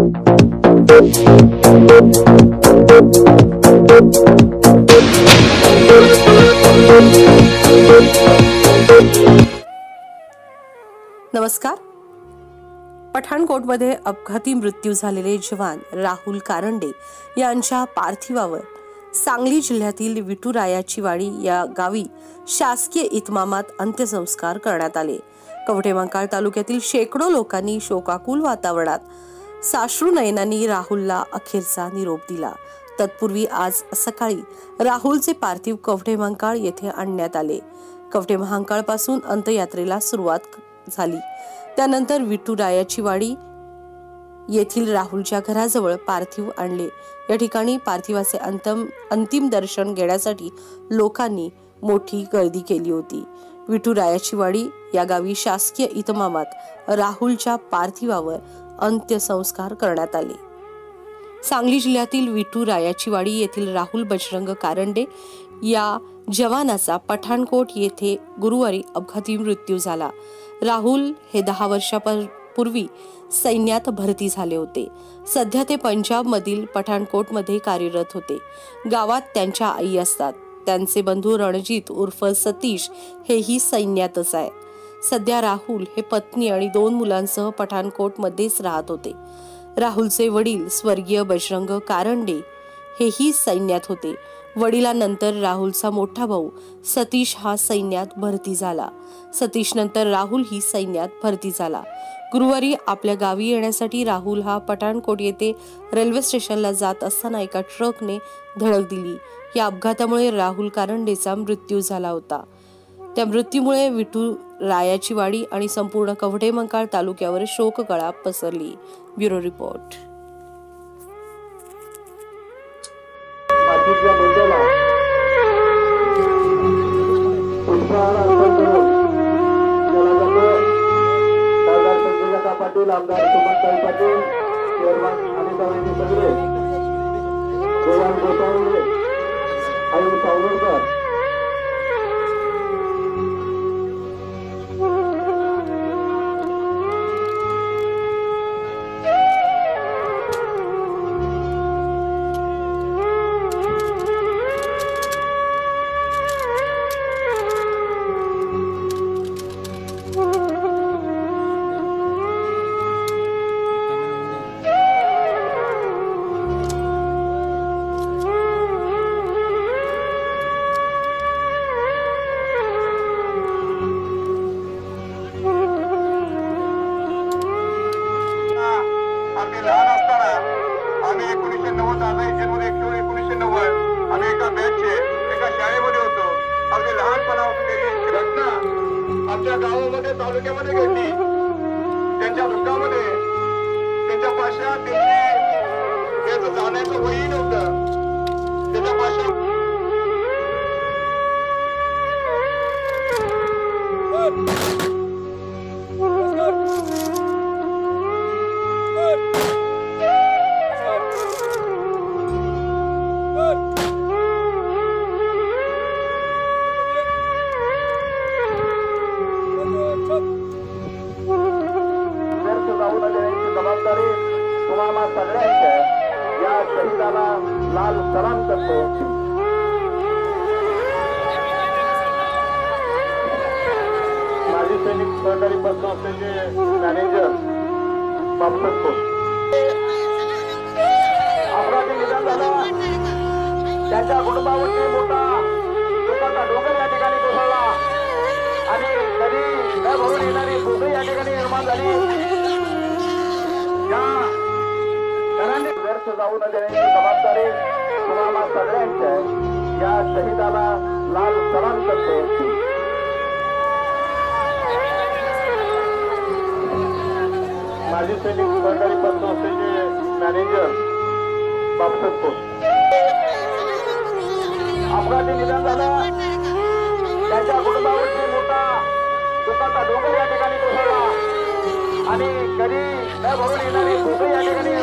नमस्कार. पठाणकोटमध्ये अपघाती मृत्यू झालेले जवान राहुल कारंडे यांच्या पार्थिवावर सांगली जिल्ह्यातील विटुरायाची वाडी या गावी शासकीय इतमामात अंत्यसंस्कार करण्यात आले. कवठेमंकाळ तालुक्यातील शेकडो लोकांनी शोकाकुल वातावरणात साश्रू नयनांनी राहुलला अखेरचा निरोप दिला. तत्पूर्वी आज सकाळी राहुलचे पार्थिव कवठेमंकाळ येथे आणण्यात आले. कवठे महांकाळपासून अंत्ययात्रेला सुरुवात झाली. त्यानंतर विठुरायाची वाडी येथील राहुलच्या घराजवळ पार्थिव आणले. या ठिकाणी पार्थिवाचे अंतम अंतिम दर्शन घेण्यासाठी लोकांनी मोठी गर्दी केली होती. विठुरायाची वाडी या गावी शासकीय इतमामात राहुलच्या पार्थिवावर अंत्यसंस्कार करण्यात आले. सांगली जिल्ह्यातील विठू रायाचीवाडी येथील राहुल बजरंग कारंडे या जवानाचा पठाणकोट येथे गुरुवारी अपघाती मृत्यू झाला. राहुल हे दहा वर्षापूर्वी सैन्यात भरती झाले होते. सध्या ते पंजाबमधील पठाणकोटमध्ये कार्यरत होते. गावात त्यांच्या आई असतात. त्यांचे बंधू रणजित उर्फ सतीश हेही सैन्यातच आहेत. सध्या राहुल हे पत्नी आणि दोन मुलांसह पठाणकोटमध्येच राहत होते. राहुलचे वडील स्वर्गीय बजरंग कारंडे हेही सैन्यात होते. वडिलांनंतर राहुलचा मोठा भाऊ सतीश हा सैन्यात भरती झाला. सतीश नंतर राहुल ही सैन्यात भरती झाला. गुरुवारी आपल्या गावी येण्यासाठी राहुल हा पठाणकोट येथे रेल्वे स्टेशनला जात असताना एका ट्रकने धडक दिली. या अपघातामुळे राहुल कारंडेचा मृत्यू झाला होता. त्या मृत्यूमुळे विठू रायाची वाडी आणि संपूर्ण कवठेमंकाळ तालुक्यावर शोककळा पसरली. Bureau report. पाटील आमदार सुमनताई पाटील चेअरमन अनिताबाई सगळे गोवान तालुक्यामध्ये घडली त्यांच्या दुःखामध्ये त्यांच्या पाशात त्यांची जाण्याचं वय या शहीदाला लाल सलाम करतो माजी सैनिक सहकारी पतसंस्थेचे मॅनेजर बापट खोत. निधन झालं. त्याच्या कुटुंबावरती मोठा दुःखाचा डोंगर या ठिकाणी कोसळला. आणि कधी न भरून येणारी पोकळी या ठिकाणी व्यर्थ जाऊ न देण्याची जबाबदारी तुम्हाला सगळ्यांची आहे. या शहीदाला लाल सलाम करतो. माजी सैनिक सहकारी पतसंस्थेचे मॅनेजर बापट खोत अपघाती निधन झालं. त्याच्या कुटुंबावरती मोठा दुःखाचा डोंगर या ठिकाणी कोसळला. आणि कधी न भरून येणारी पोकळी या ठिकाणी